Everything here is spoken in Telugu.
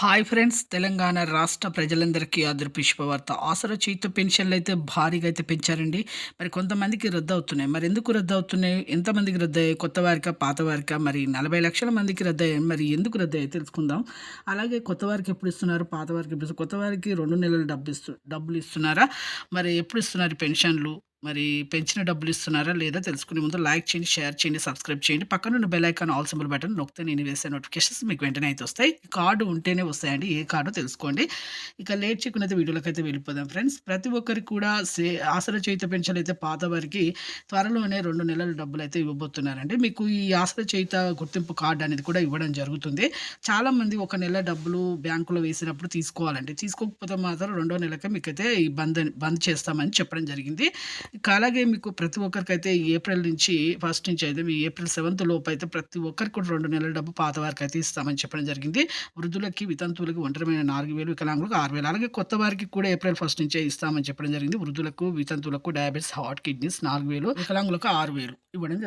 హాయ్ ఫ్రెండ్స్ తెలంగాణ రాష్ట్ర ప్రజలందరికీ అదృపు శుభవార్త. ఆసరా చేతితో పెన్షన్లు అయితే భారీగా అయితే పెంచారండి. మరి కొంతమందికి రద్దు అవుతున్నాయి మరి ఎందుకు రద్దు అవుతున్నాయి ఎంతమందికి రద్దు అయ్యాయి కొత్త వారికా పాత వారికా? మరి నలభై లక్షల మందికి రద్దు అయ్యాయి మరి ఎందుకు రద్దు అయ్యాయి తెలుసుకుందాం. అలాగే కొత్త వారికి ఎప్పుడు ఇస్తున్నారు? పాత వారికి ఎప్పుడు కొత్త వారికి రెండు నెలలు డబ్బు ఇస్తు డబ్బులు ఇస్తున్నారా? మరి ఎప్పుడు ఇస్తున్నారు పెన్షన్లు? మరి పెంచిన డబ్బులు ఇస్తున్నారా లేదా తెలుసుకునే ముందు లైక్ చేయండి షేర్ చేయండి సబ్స్క్రైబ్ చేయండి. పక్కన ఉన్న bell icon all symbol button నొక్కితే నేను వేసే నోటిఫికేషన్స్ మీకు వెంటనే అయితే వస్తాయి. ఈ కార్డు ఉంటేనే వస్తాయండి. ఏ కార్డు తెలుసుకోండి. ఇక లేట్ చేయకున్నైతే వీడియోలోకి అయితే వెళ్ళిపోదాం ఫ్రెండ్స్. ప్రతి ఒక్కరికి కూడా సే ఆసరా చేత పెన్షన్ అయితే పాత వారికి త్వరలోనే రెండు నెలల డబ్బులు అయితే ఇవ్వబోతున్నారండి. మీకు ఈ ఆసరా చేత గుర్తింపు కార్డు అనేది కూడా ఇవ్వడం జరుగుతుంది. చాలామంది ఒక నెల డబ్బులు బ్యాంకులో వేసినప్పుడు తీసుకోవాలండి. తీసుకోకపోతే మాత్రం రెండో నెలకే మీకైతే ఈ బంద్ బంద్ చేస్తామని చెప్పడం జరిగింది. అలాగే మీకు ప్రతి ఒక్కరికైతే ఏప్రిల్ నుంచి ఫస్ట్ నుంచి అయితే మీ ఏప్రిల్ సెవెంత్ లోపు అయితే ప్రతి ఒక్కరికి కూడా రెండు నెలల డబ్బు పాత వారికి అయితే ఇస్తామని చెప్పడం జరిగింది. వృద్ధులకి వితంతువులకి ఒంటరిమైన నాలుగు వేలు వికలాంగులకు ఆరు వేలు అలాగే కొత్త వారికి కూడా ఏప్రిల్ ఫస్ట్ నుంచే ఇస్తామని చెప్పడం జరిగింది. వృద్ధులకు వితంతువులకు డయాబెటీస్ హార్ట్ కిడ్నీస్ నాలుగు వేలు వికలాంగులకు ఆరు వేలు ఇవ్వడం